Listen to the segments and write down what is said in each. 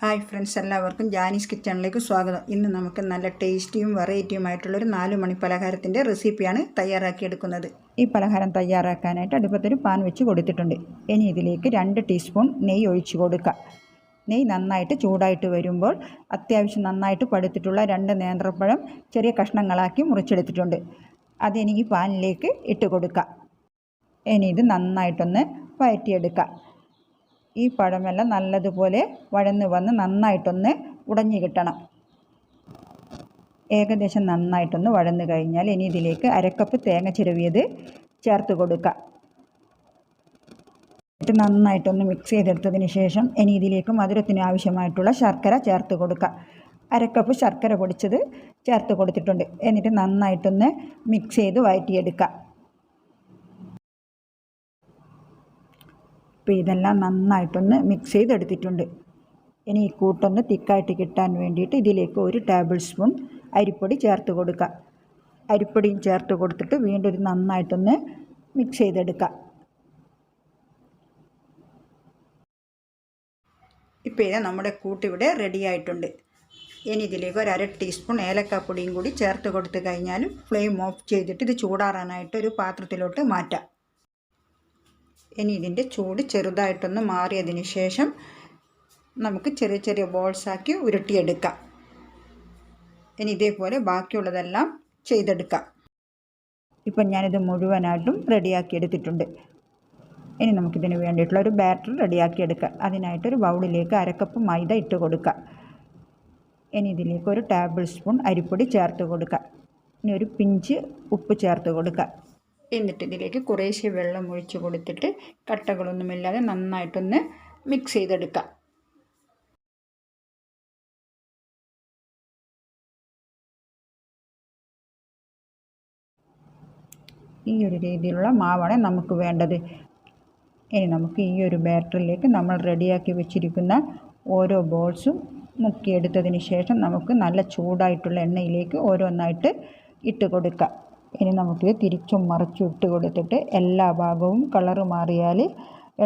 Hi friends എല്ലാവർക്കും ജാനീസ് കിച്ചണിലേക്ക് സ്വാഗതം. ഇന്ന് നമുക്ക് നല്ല ടേസ്റ്റിയും വെറൈറ്റിയുമായിട്ടുള്ളൊരു നാല് മണി പലഹാരത്തിന്റെ റെസിപ്പിയാണ് തയ്യാറാക്കിയെടുക്കുന്നത് ഈ പലഹാരം തയ്യാറാക്കാനായിട്ട് അടുപ്പത്തൊരു പാൻ വെച്ച് കൊടുത്തിട്ടുണ്ട്. ഇനി ഇതിലേക്ക് രണ്ട് ടീസ്പൂൺ നെയ്യ് ഒഴിച്ചു കൊടുക്കുക നെയ്യ് നന്നായിട്ട് ചൂടായിട്ട് വരുമ്പോൾ അത്യാവശ്യം നന്നായിട്ട് പടുത്തിട്ടുള്ള രണ്ട് നേന്ത്രപ്പഴം ചെറിയ കഷ്ണങ്ങളാക്കി മുറിച്ചെടുത്തിട്ടുണ്ട്. അതെനിക്ക് പാനിലേക്ക് ഇട്ട് കൊടുക്കുക ഇനി ഇത് നന്നായിട്ടൊന്ന് വഴറ്റിയെടുക്കുക ഈ പഴമെല്ലാം നല്ലതുപോലെ വഴന്ന് വന്ന് നന്നായിട്ടൊന്ന് ഉടഞ്ഞു കിട്ടണം. ഏകദേശം നന്നായിട്ടൊന്ന് വഴന്ന് കഴിഞ്ഞാൽ ഇനി ഇതിലേക്ക് അരക്കപ്പ് തേങ്ങ ചിരവിയത് ചേർത്ത് കൊടുക്കുക എന്നിട്ട് നന്നായിട്ടൊന്ന് മിക്സ് ചെയ്തെടുത്തതിന് ശേഷം ഇനി ഇതിലേക്ക് മധുരത്തിന് ആവശ്യമായിട്ടുള്ള ശർക്കര ചേർത്ത് കൊടുക്കുക അരക്കപ്പ് ശർക്കര പൊടിച്ചത് ചേർത്ത് കൊടുത്തിട്ടുണ്ട്. എന്നിട്ട് നന്നായിട്ടൊന്ന് മിക്സ് ചെയ്ത് വഴറ്റിയെടുക്കുക അപ്പോൾ ഇതെല്ലാം നന്നായിട്ടൊന്ന് മിക്സ് ചെയ്തെടുത്തിട്ടുണ്ട്. ഇനി ഈ കൂട്ടൊന്ന് തിക്കായിട്ട് കിട്ടാൻ വേണ്ടിയിട്ട് ഇതിലേക്ക് ഒരു ടേബിൾ സ്പൂൺ അരിപ്പൊടി ചേർത്ത് കൊടുക്കുക അരിപ്പൊടിയും ചേർത്ത് കൊടുത്തിട്ട് വീണ്ടും ഒരു നന്നായിട്ടൊന്ന് മിക്സ് ചെയ്തെടുക്കുക ഇപ്പോൾ ഇത് നമ്മുടെ കൂട്ടിവിടെ റെഡി ആയിട്ടുണ്ട്. ഇനി ഇതിലേക്ക് ഒരു അര ടീസ്പൂൺ ഏലക്കാപ്പൊടിയും കൂടി ചേർത്ത് കൊടുത്തു കഴിഞ്ഞാൽ ഫ്ലെയിം ഓഫ് ചെയ്തിട്ട് ഇത് ചൂടാറാനായിട്ട് ഒരു പാത്രത്തിലോട്ട് മാറ്റാം. ഇനി ഇതിന്റെ ചൂട് ചെറുതായിട്ടൊന്ന് മാറിയതിന് ശേഷം നമുക്ക് ചെറിയ ചെറിയ ബോൾസാക്കി ഉരുട്ടിയെടുക്കാം. ഇനി ഇതേപോലെ ബാക്കിയുള്ളതെല്ലാം ചെയ്തെടുക്കാം. ഇപ്പം ഞാനിത് മുഴുവനായിട്ടും റെഡിയാക്കി എടുത്തിട്ടുണ്ട്. ഇനി നമുക്കിതിന് വേണ്ടിയിട്ടുള്ള ഒരു ബാറ്റർ റെഡിയാക്കി എടുക്കാം. അതിനായിട്ടൊരു ബൗളിലേക്ക് അരക്കപ്പ് മൈദ ഇട്ട് കൊടുക്കുക ഇനി ഇതിലേക്ക് ഒരു ടേബിൾ സ്പൂൺ അരിപ്പൊടി ചേർത്ത് കൊടുക്കുക ഇനി ഒരു പിഞ്ച് ഉപ്പ് ചേർത്ത് കൊടുക്കുക എന്നിട്ട് ഇതിലേക്ക് കുറേശ്ശെ വെള്ളം ഒഴിച്ച് കൊടുത്തിട്ട് കട്ടകളൊന്നുമില്ലാതെ നന്നായിട്ടൊന്ന് മിക്സ് ചെയ്തെടുക്കാം. ഈ ഒരു രീതിയിലുള്ള മാവാണ് നമുക്ക് വേണ്ടത്. ഇനി നമുക്ക് ഈ ഒരു ബാറ്ററിലേക്ക് നമ്മൾ റെഡിയാക്കി വെച്ചിരിക്കുന്ന ഓരോ ബോൾസും മുക്കിയെടുത്തതിന് ശേഷം നമുക്ക് നല്ല ചൂടായിട്ടുള്ള എണ്ണയിലേക്ക് ഓരോന്നായിട്ട് ഇട്ട് കൊടുക്കാം. ഇനി നമുക്കിത് തിരിച്ചും മറിച്ചും ഇട്ട് കൊടുത്തിട്ട് എല്ലാ ഭാഗവും കളറ് മാറിയാൽ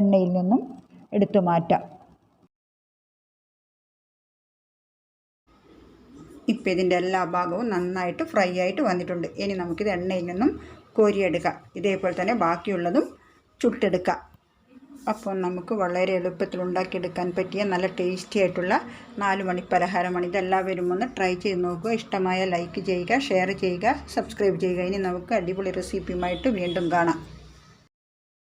എണ്ണയിൽ നിന്നും എടുത്തു മാറ്റാം. ഇപ്പം ഇതിന്റെ എല്ലാ ഭാഗവും നന്നായിട്ട് ഫ്രൈ ആയിട്ട് വന്നിട്ടുണ്ട്. ഇനി നമുക്കിത് എണ്ണയിൽ നിന്നും കോരിയെടുക്കാം. ഇതേപോലെ തന്നെ ബാക്കിയുള്ളതും ചുട്ടെടുക്കാം. അപ്പോൾ നമുക്ക് വളരെ എളുപ്പത്തിൽ ഉണ്ടാക്കിയെടുക്കാൻ പറ്റിയ നല്ല ടേസ്റ്റി ആയിട്ടുള്ള നാല് മണി പലഹാരമാണ്. ഇതെല്ലാവരും ഒന്ന് ട്രൈ ചെയ്ത് നോക്കുക. ഇഷ്ടമായ ലൈക്ക് ചെയ്യുക ഷെയർ ചെയ്യുക സബ്സ്ക്രൈബ് ചെയ്യുക. ഇനി നമുക്ക് അടിപൊളി റെസിപ്പിയുമായിട്ട് വീണ്ടും കാണാം.